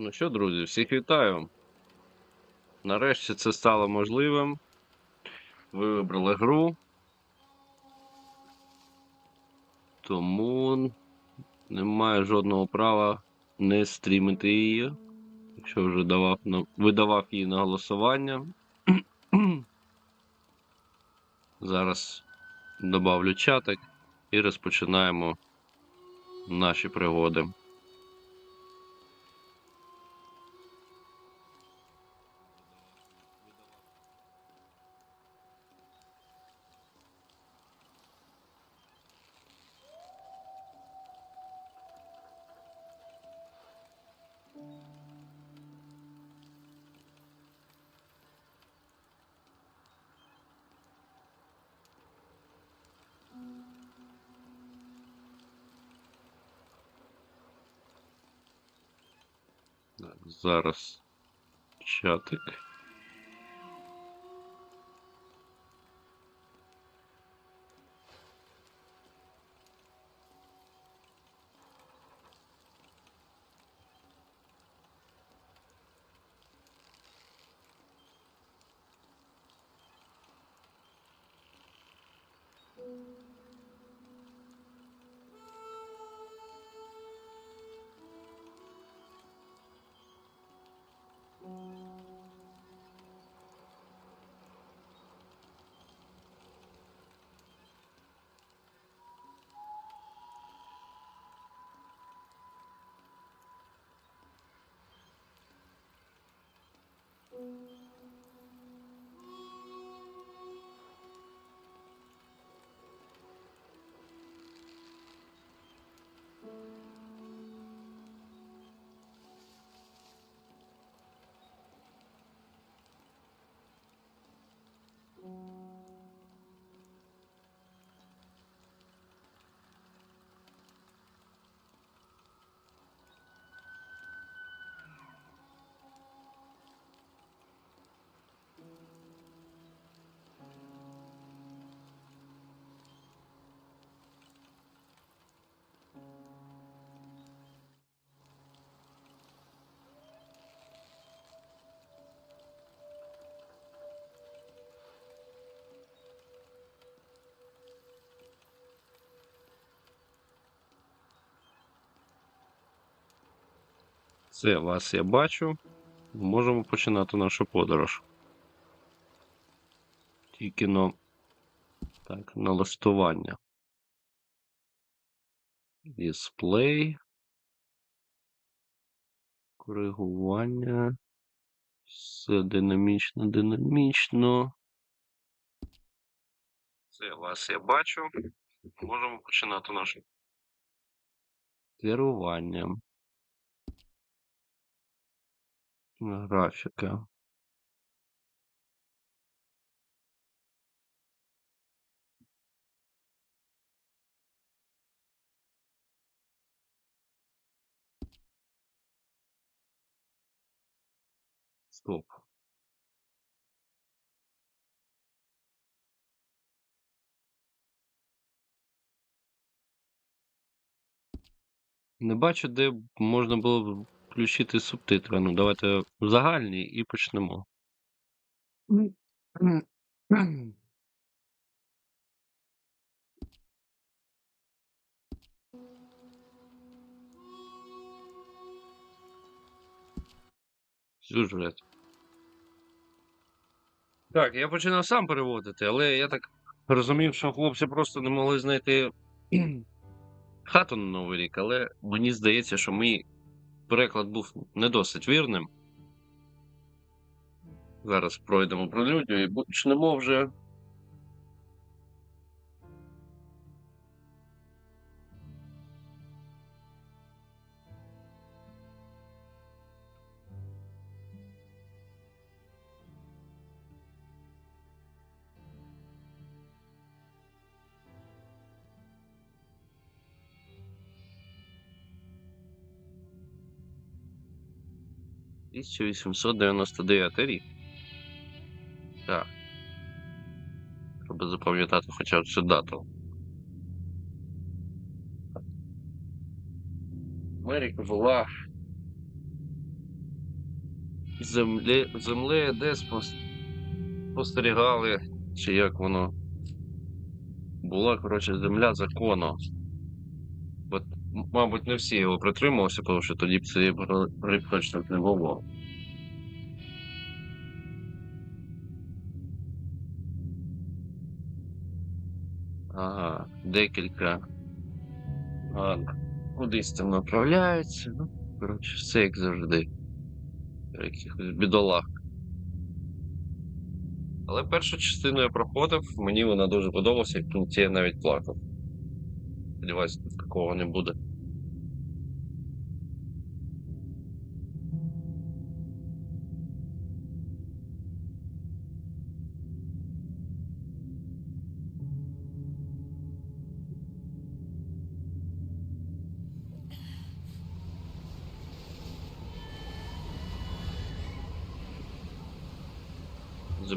Ну що, друзі, всіх вітаю. Нарешті це стало можливим. Ви вибрали гру. Тому немає жодного права не стрімити її. Якщо вже давав, на- видавав її на голосування. Зараз добавлю чатик і розпочинаємо наші пригоди. Зараз чатик. Це вас я бачу. Можемо починати нашу подорож. Тільки но. Так, налаштування. Дисплей. Коригування. Все динамічно, динамічно. Це вас я бачу. Можемо починати наше керування. Графіка. Стоп. Не бачу, де можна було б включити субтитри. Ну, давайте загальні і почнемо. Сюжет. Так, я починав сам переводити, але я так розумів, що хлопці просто не могли знайти хату на Новий рік, але мені здається, що мій переклад був не досить вірним. Зараз пройдемо прелюдію і почнемо вже. — 1899 рік. Так. Треба запам'ятати хоча б цю дату. Америка була землі, землею, де спостерігали, чи як воно. Була, коротше, земля закону. Мабуть, не всі його притримувалися, тому що тоді б цієї точно не було. Ага, декілька. Ладно. Кудись там направляються. Ну, коротше, все як завжди. Якихось бідолах. Але першу частину я проходив, мені вона дуже подобалася, і в я навіть плакав. Сподіваюся, тут такого не буде.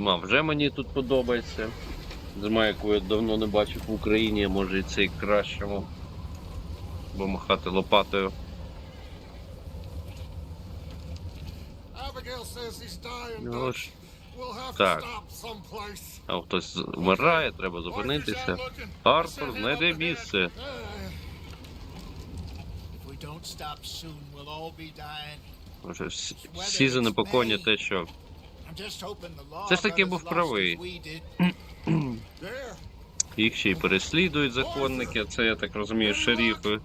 Зима вже мені тут подобається. Зима, яку я давно не бачив в Україні, може і це і кращому. Бо махати лопатою. Ну, ж, так. А хтось вмирає, треба зупинитися. Артур, знайди місце. Може, всі, занепокоєні те, що Це ж таки був правий. їх ще й переслідують законники, це я так розумію, rest.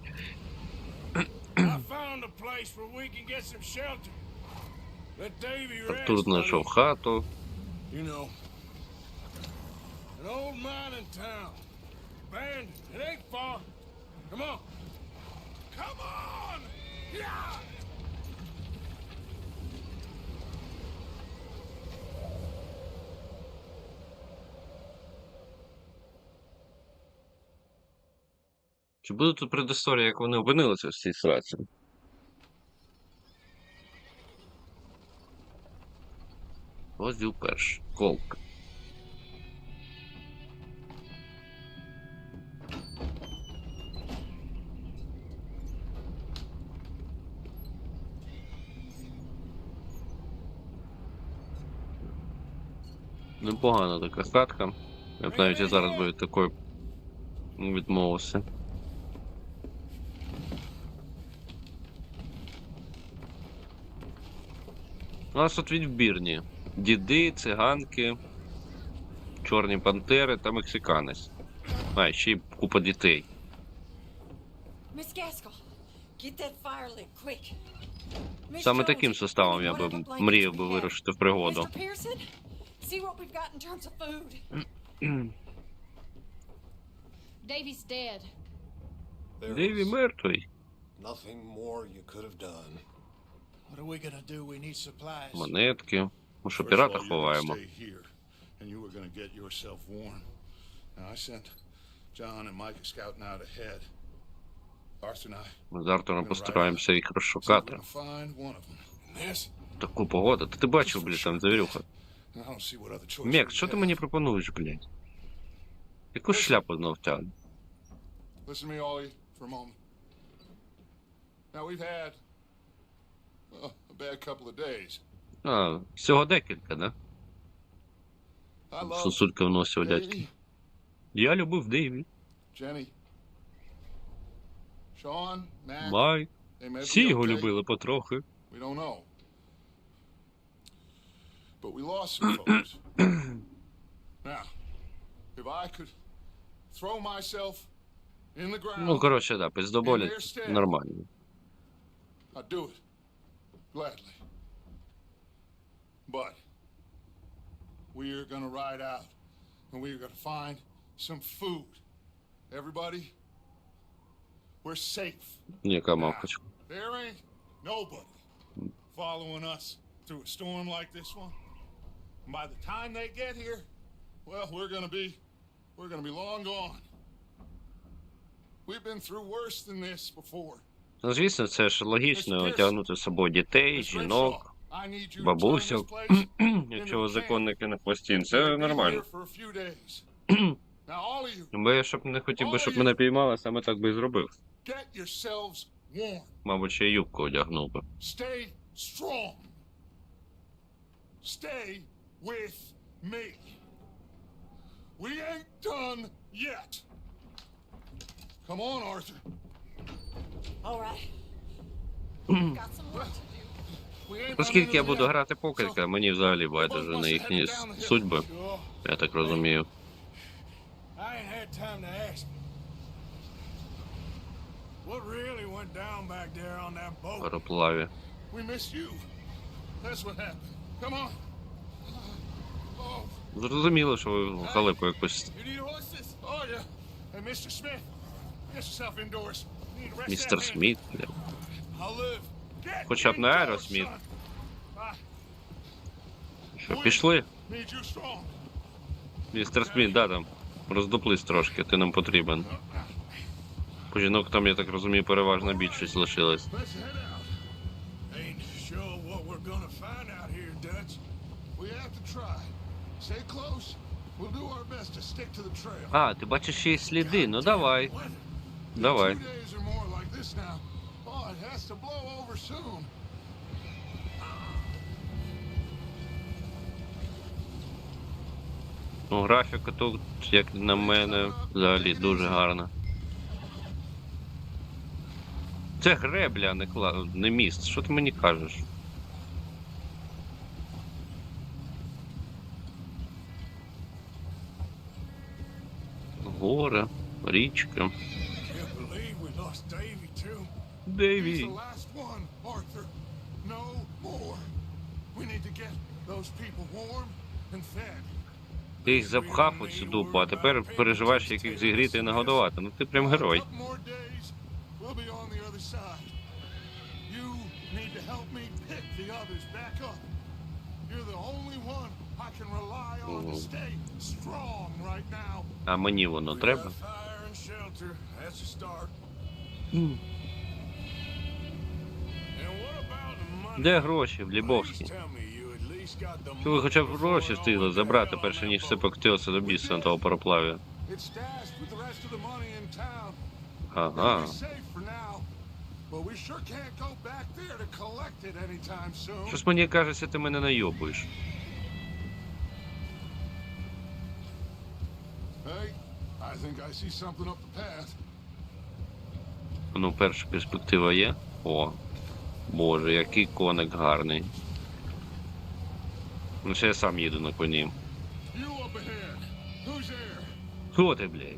Артур знайшов хату. Come on. Come on! Yeah! Чи буде тут предісторія, як вони опинилися в цій ситуації? Розділ перший. Колка. Непогана така хатка. Я б навіть і зараз би від такої відмовився. У нас тут відбірні. Діди, циганки, чорні пантери та мексиканець. А, ще й купа дітей. Саме таким составом я би мріяв би вирушити в пригоду. Деві was мертвий. Nothing more you could have done. Монетки. Ми що пірата ховаємо. Ми з Артуром постараємося їх розшукати. Таку погоду. Та ти бачив, блядь, там завірюха. We що ти мені пропонуєш, блядь? Яку шляпу знов тягне? Listen to me, Ollie, for a moment. Now we've had a bad couple of days. А, всього декілька, да? I love Сосулька в носі у дядьки. Davey, Я любив Дейві, Jenny, Sean, Mac. Майк. They may Всі його okay. любили потрохи. We don't know. But we lost some folks. now, if I could throw myself in the ground, Ну, коротше, да, пиздоболять нормально. I'd do it Gladly. But we're gonna ride out and we're gonna find some food. Everybody, we're safe. Now, there ain't nobody following us through a storm like this one. And by the time they get here, well, we're gonna be we're gonna be long gone. We've been through worse than this before. Ну, звісно, це ж логічно тягнути з собою дітей, жінок, бабусю, якщо ви законники на постійно. Це нормально. Бо я щоб не хотів би, щоб мене піймали, саме так би і зробив. Мабуть, ще юбку одягнув би. Stay with me. We ain't done yet. Come on, Arthur. Оскільки я буду грати покерка, мені взагалі байдуже на їхні судьби, я так розумію. I ain't had time to ask. What really went down back there on that boat? Пароплаві. We missed you. That's what happened. Come on. Oh, Зрозуміло, що ви в халепу? Oh, yeah. Hey, Mr. Smith, get yourself indoors. Містер. Сміт. Хоча б не Аеросміт. Що, пішли? Містер Сміт, да, там. Роздуплись трошки, ти нам потрібен. По жінок там, я так розумію, переважна більшість лишилась. А, ти бачиш ще й сліди, ну давай. Давай. Oh. Ну, графіка тут, як на мене, взагалі дуже гарна. Це гребля, не кла... не міст. Що ти мені кажеш? Гора, річка. Lost Davy too. He's Дейві. the last one, Arthur. No more. We need to get those people warm and fed. Ти їх запхав у цю дупу, а тепер переживаєш, як їх зігріти і нагодувати. Ну ти прям герой. А мені воно треба. Де гроші в Лібовській? tell me you at least got the Ти ви хоча б money гроші встигли забрати, перше ніж все поктилося до біса на того пароплаві. Ага. Щось мені кажеться, ти мене найобуєш. Hey, I think I see something up the path. Ну, перша перспектива є. О. Боже, який коник гарний. Ну, ще я сам їду на коні. Хто ти, блядь?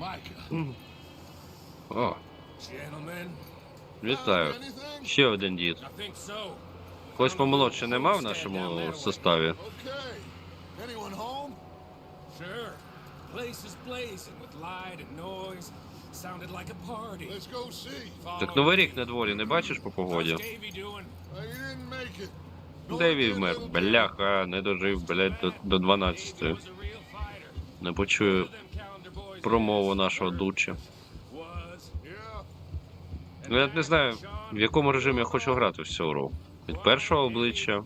Micah. О, вітаю. Ще один дід. Когось помолодше нема в нашому составі. Так Новий рік на дворі не бачиш по погоді? Uh, Деві вмер. Бляха, не дожив, блядь, до, до 12. Davy was a real fighter. Не почую промову нашого дуча. Ну, я не знаю, в якому режимі я хочу грати в цю гру. Від першого обличчя.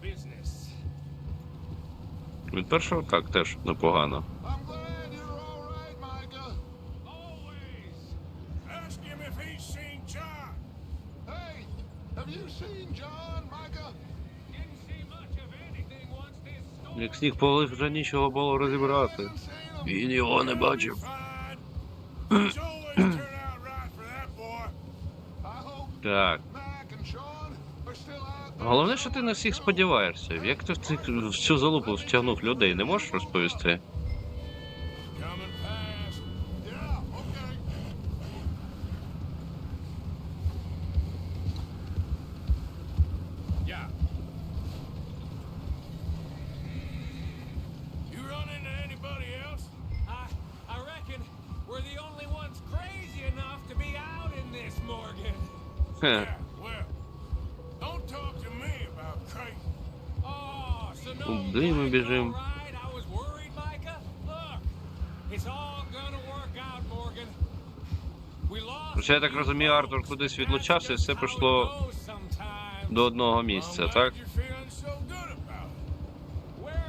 Від першого так теж непогано. Як сніг повалив, вже нічого було розібрати. Він його не бачив. Так. Головне, що ти на всіх сподіваєшся. Як ти в цю залупу втягнув людей, не можеш розповісти? Так розумію, Артур кудись відлучався, і все пішло до одного місця, так? glad you're feeling so good about it. Where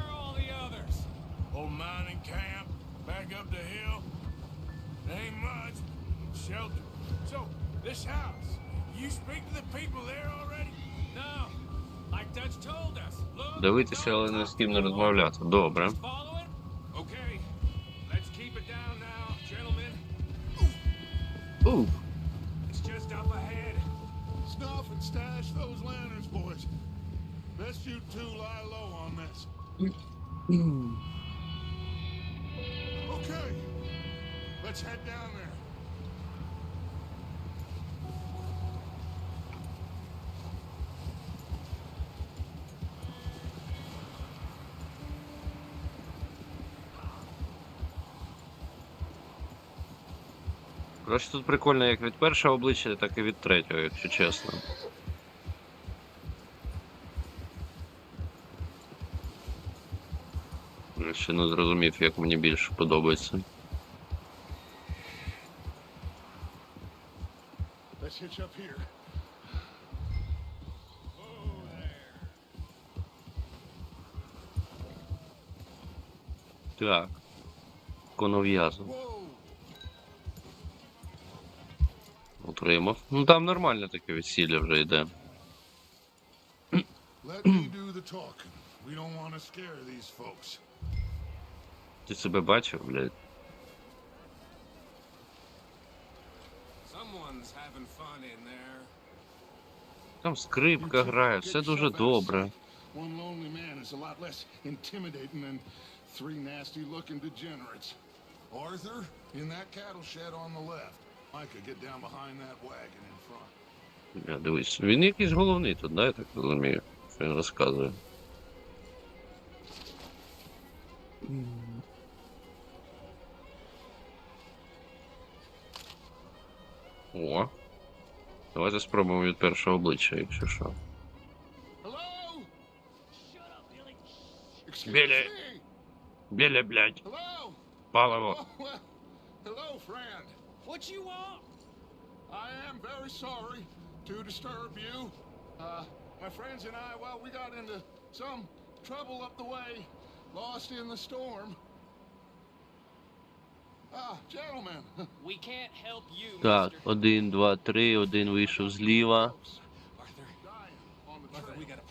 Best you two lie low on this. Okay, let's head down there. Коротше, тут прикольно як від першого обличчя, так і від третього, якщо чесно. Ще не зрозумів, як мені більше подобається. Let's hitch up here. Так. Конов'язу. Whoa! Отримав. Ну там нормальне таке весілля вже йде. Let me do the talking. We don't want to scare these folks. Ти себе бачив, блядь? Там скрипка грає, все дуже добре. One lonely man is a lot less intimidating than three nasty looking degenerates. Arthur, in that cattle shed on the left. Micah, get down behind that wagon in front. Я дивись. Він якийсь головний тут, да, я так розумію, що він розказує. О. Давайте спробуємо від першого обличчя, якщо що. Me. Біля, блядь, паливо. Oh, hello, friend. What you want? I am very sorry to disturb you. Uh, my friends and I, well, we got into some trouble up the way, lost in the storm. Так, один, два, три, один вийшов зліва. Arthur,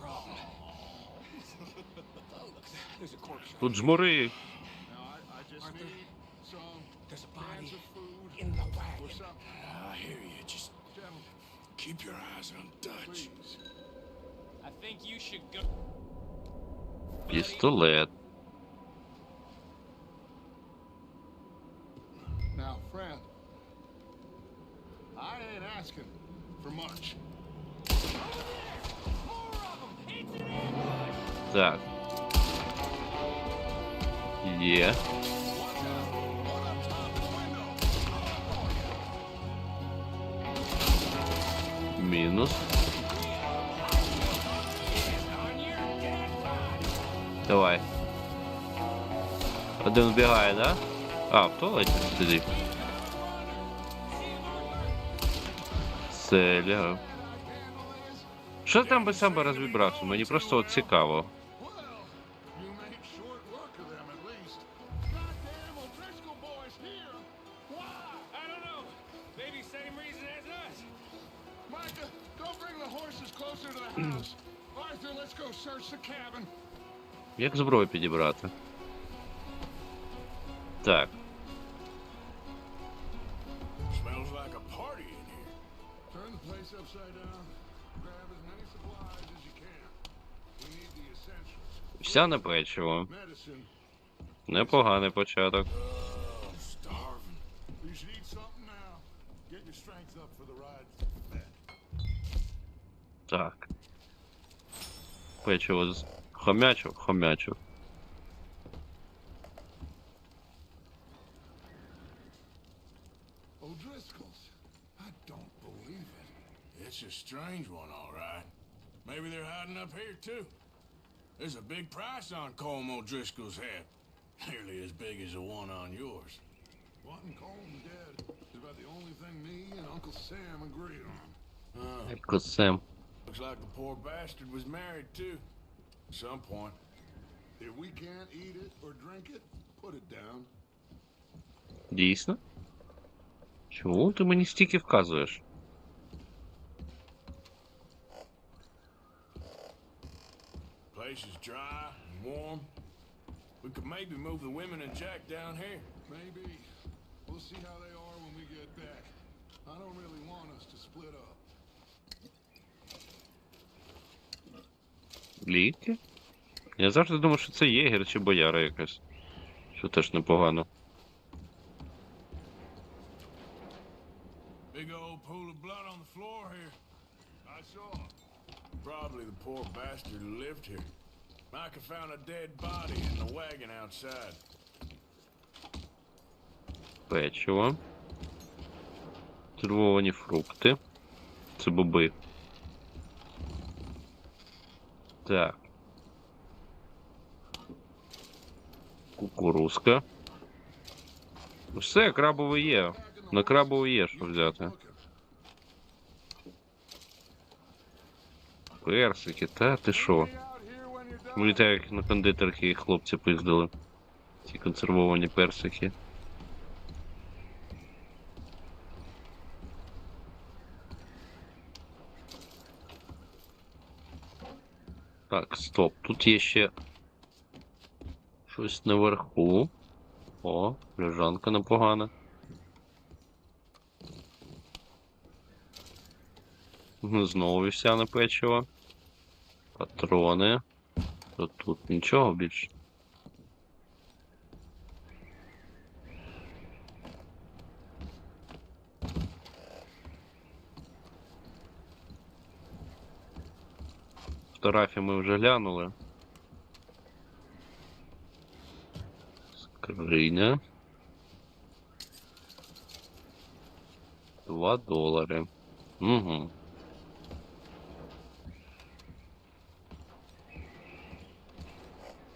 Dying on Так. Є. Мінус. Давай. Один вбігає, да? А, в туалеті сидить. Все. Що там би сам розібрався? Мені просто от цікаво. Well, you make short work of them at least. Goddamn O'Driscoll boys here. Why? I don't know. Maybe same reason as us. Micah, go bring the horses closer to the house. Arthur, let's go search the cabin. Як зброю підібрати? Так. Smells like a party in here. Turn the place upside down. For the ride back. Так. Печиво з- хомячив, хомячив. It's a strange one, all right. Maybe they're hiding up here, too. There's a big price on Colm O'Driscoll's head. Nearly as big as the one on yours. Wanting Colm dead is about the only thing me and Uncle Sam agree on. Uh, Як Сем. looks like the poor bastard was married, too. At some point. If we can't eat it or drink it, put it down. Дійсно? Чому ти мені стільки вказуєш? Place is dry and warm. We could maybe move the women and Jack down here. Maybe. We'll see how they are when we get back. I don't really want us to split up. Ліки? Я завжди думав, що це єгер чи бояра якась. Що теж непогано. Big old pool of blood on the floor here. I saw. Probably the poor bastard who lived here. Micah found a dead body in the wagon outside. Печиво. Червовані фрукти. Це боби. Так. Кукурузка. Все, крабовий є. На крабовий є, що взяти. Персики, та ти що? Вилітаю, як на кондитерки хлопці пиздили. Ці консервовані персики. Так, стоп. Тут є ще щось наверху. О, лежанка непогана. Знову вівсяне печиво. Патрони. То тут нічого більше. Фотографії ми вже глянули. Скриня. Два долари. Угу.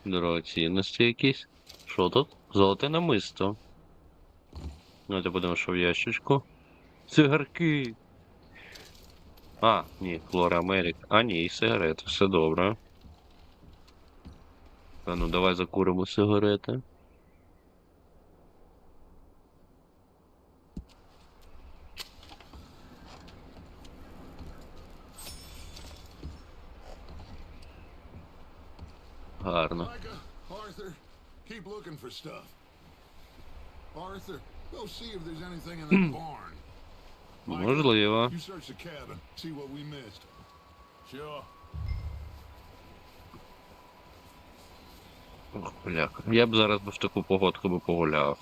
Дорогоцінності якісь. Що тут? Золоте намисто. Давайте будемо що в ящичку. Цигарки. А, ні, Флора Америка. А, ні, і сигарети, все добре. А ну давай закуримо сигарети. Гарно. Micah, Arthur, keep looking for stuff. Arthur, go see if there's anything in that barn. Можливо. You search the cabin, see what we missed. Sure. Ох, бляха. Я б зараз би в таку погодку би погуляв.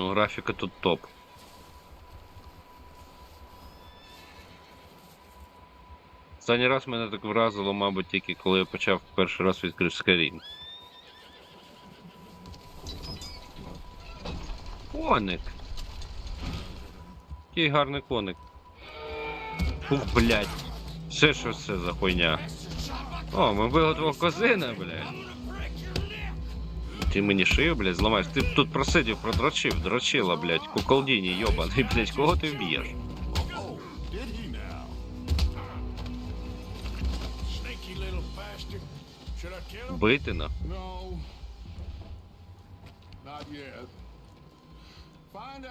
Ну, графіка тут топ. Останній раз мене так вразило, мабуть, тільки коли я почав перший раз відкрив Skyrim. Коник. Який гарний коник. Ух, блядь. Все що це за хуйня. О, ми твого козина, блядь. Ти мені шию, блядь, зламаєш. Ти тут просидів, продрочив, дрочила, блядь, куколдіні, йобаний, блядь, кого ти вб'єш? Бити на. No. Not yet. Find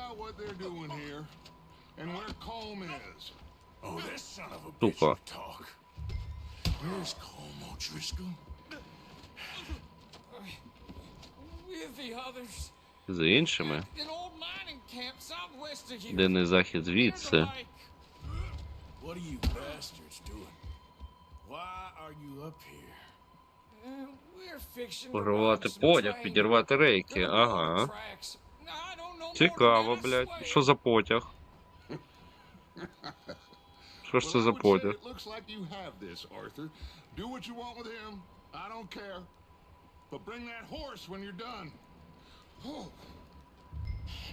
here? uh, we're fixing to Порвати потяг, підірвати рейки, ага. Цікаво, блядь. Що за потяг? Що ж це за потяг? But bring that horse when you're done. Oh,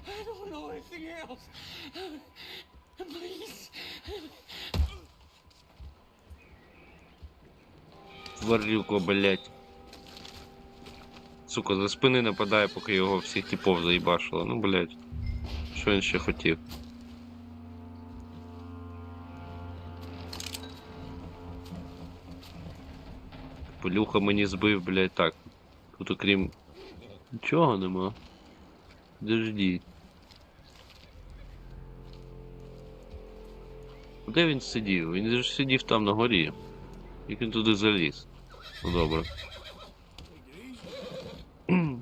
I don't know anything else. Please. Тварюко, блядь. Сука, за спини нападає, поки його всіх типов заїбашило. Ну, блядь. Що він ще хотів? Капелюха мені збив, блядь, так. Тут окрім. Нічого нема. Дождіть. Де він сидів? Він же сидів там на горі. Як він туди заліз? Ну добре.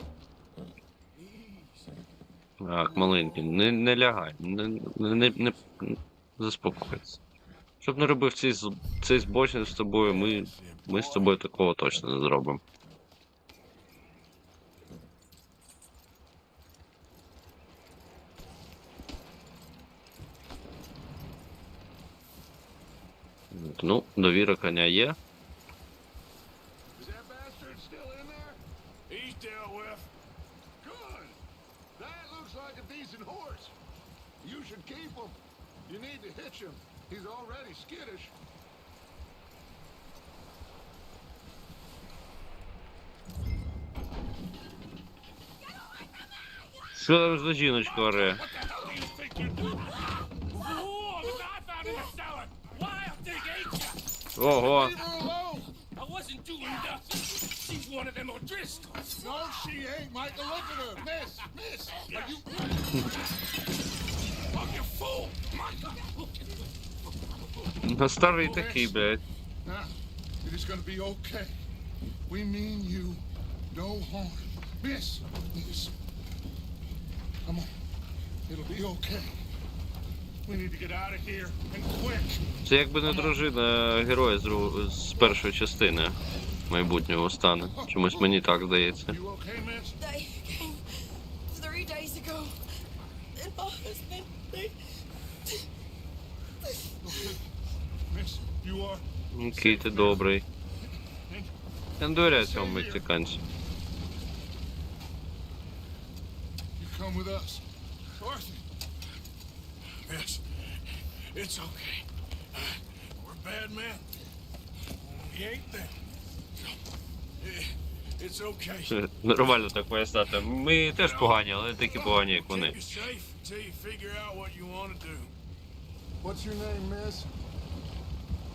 Так, маленький, не, не лягай, не, не, не, не заспокойся. Щоб не робив цей, цей збочник з тобою, ми, ми з тобою такого точно не зробимо. Ну, довіра коня є. Is that bastard still in there? He's dealt with. Good. That looks like a decent horse. You should keep him. You need to hitch him. He's already skittish. Що за жіночка оре? ya? Ого! Leave her alone. I wasn't doing nothing. She's one of them O'Driscolls. No, she ain't, Michael. Look at her. Miss, miss. Are you... Fuck you fool! На старий такий, блядь. Now, it is gonna be okay. We mean you no harm. Miss, miss. Come on. It'll be okay. Це якби не дружина героя з, з першої частини майбутнього стане. Чомусь мені так здається. Який ти добрий. Я не довіряю цьому мексиканцю. You come with us. Arthur, it's okay. We're bad men. We ain't them. Eh, It's okay. Нормально так пояснити. Ми теж погані, але не такі погані, як вони. until you figure out what you want to do. what's your name, miss?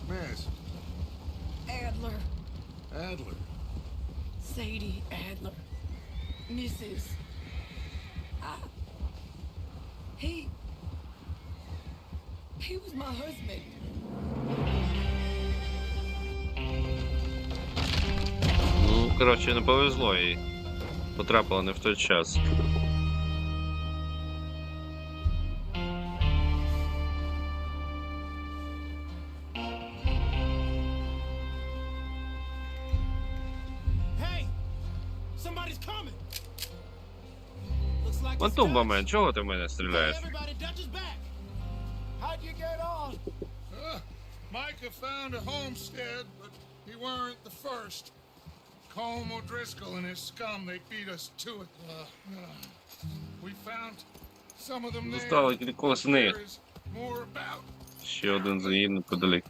Miss Adler. Adler. Sadie Adler. Mrs. I. He. He was my husband. Ну, коротше, не повезло їй. Потрапила не в той час. Hey! Somebody's coming! Looks like it's Антумба Dutch. мен, чого ти в мене стріляєш? Micah found a homestead, but he weren't the first. Colm O'Driscoll and his scum, they beat us to it. Uh, uh, we found some of them there. Зостали кількох з них. There is more about Ще один загін неподалік.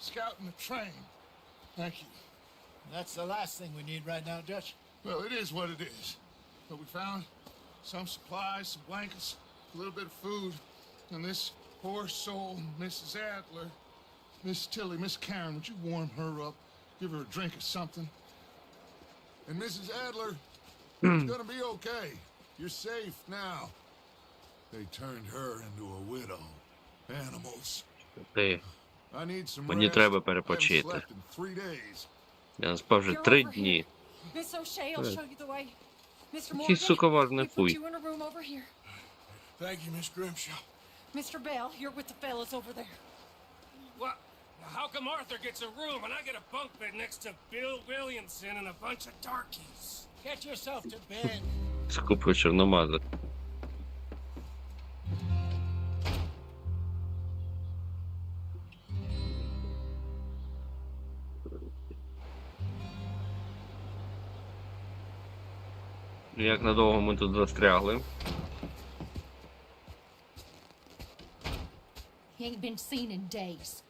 scouting the train. Thank you. That's the last thing we need right now, Dutch. Well, it is what it is. But we found some supplies, some blankets, a little bit of food, and this poor soul, Mrs. Adler, Miss Tilly, Miss Karen, would you warm her up? Give her a drink or something? And Mrs. Adler, it's gonna be okay. You're safe now. They turned her into a widow. Animals. Ти. I need some Мені rest. треба I haven't перепочити. slept in three days. Я не спав вже You're три over дні. here. Miss O'Shea will Good. show you the way. Mr. Який, Morgan, сука, важний we put хуй. you in a room over here. Thank you, Miss Grimshaw. Mr. Bell, you're with the fellas over there. What? How come Arthur gets a room and I get a bunk bed next to Bill Williamson and a bunch of darkies? Get yourself to bed. Скупив чорномазок. Як надовго ми тут застрягли? He ain't been seen in days.